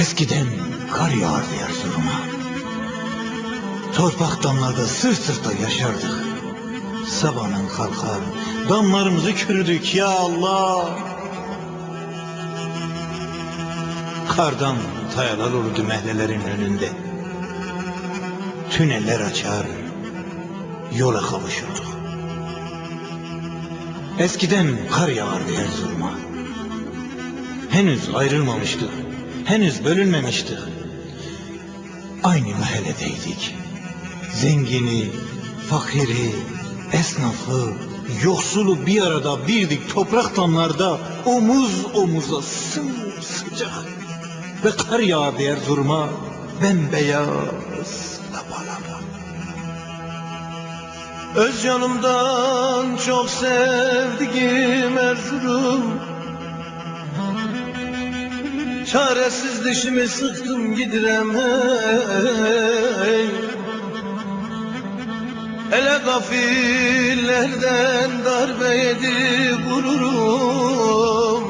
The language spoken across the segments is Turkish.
Eskiden kar yağardı Erzurum'a. Torpak damlarda sırt sırta yaşardık. Sabahın kalkar, damlarımızı kürüdük ya Allah. Kardan tayalar olurdu mehlelerin önünde. Tüneller açar, yola kavuşurduk. Eskiden kar yağardı Erzurum'a. Henüz ayrılmamıştık, henüz bölünmemiştik. Aynı mahalledeydik. Zengini, fakiri, esnafı, yoksulu bir arada birdik toprak damlarda omuz omuza sımsıcak. Ve kar yağardı Erzurum'a bembeyaz lapalapa. Öz yanımdan çok sevdiğim Erzurum Çaresiz dişimi sıktım gidirem hey Ele gafillerden darbe yedi gururum.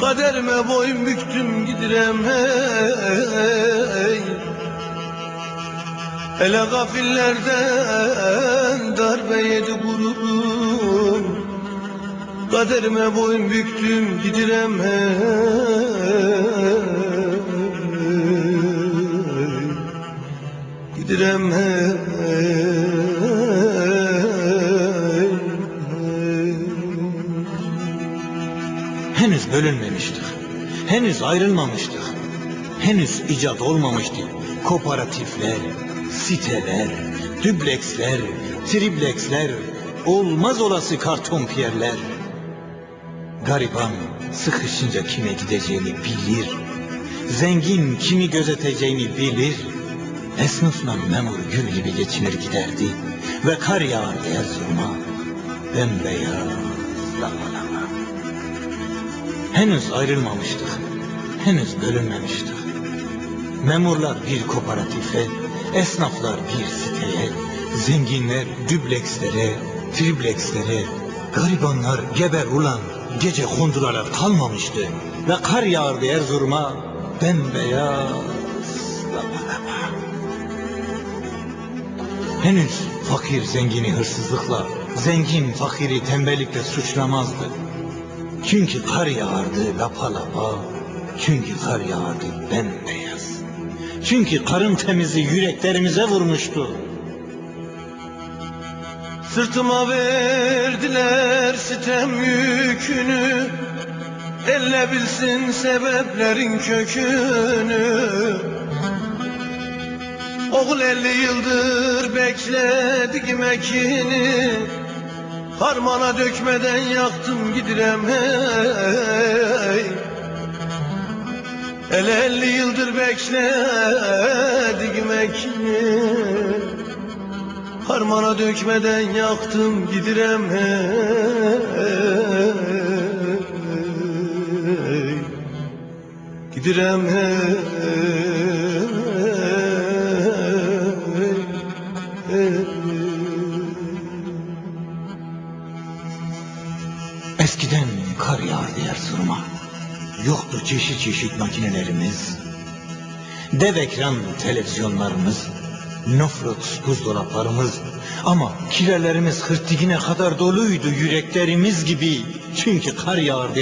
Kaderime boyun büktüm gidirem hey Hele gafillerden darbe yedi gururum Kaderime boyun büktüm gidirem hey Gidirem hey. Henüz bölünmemiştik. Henüz ayrılmamıştık. Henüz icat olmamıştı. Kooperatifler, siteler, dübleksler, tripleksler, olmaz olası karton piyerler. Gariban sıkışınca kime gideceğini bilir. Zengin kimi gözeteceğini bilir. Esnafla memur gül gibi geçinir giderdi. Ve kar yağardı Erzurum'a. Bembeyaz lama. Henüz ayrılmamıştık. Henüz bölünmemiştik. Memurlar bir kooperatife, esnaflar bir siteye, zenginler düblekslere, triplekslere, garibanlar geber ulan gece konduralar kalmamıştı. Ve kar yağardı Erzurum'a bembeyaz lapa lapa. Henüz fakir zengini hırsızlıkla, zengin fakiri tembellikle suçlamazdı. Çünkü kar yağardı lapa lapa. Çünkü kar yağardı bembeyaz. Çünkü karın temizi yüreklerimize vurmuştu. Sırtıma verdiler sitem yükünü. Elle bilsin sebeplerin kökünü. Oğul elli yıldır bekledik ekini Harmana dökmeden yaktım gidirem hey. El elli yıldır bekledik ekini Harmana dökmeden yaktım gidirem hey Gidirem hey. Eskiden kar yağardı Erzurum'a. Yoktu çeşit çeşit makinelerimiz. Dev ekran televizyonlarımız. Nofrut buzdolaplarımız. Ama kirelerimiz hırtigine kadar doluydu yüreklerimiz gibi. Çünkü kar yağardı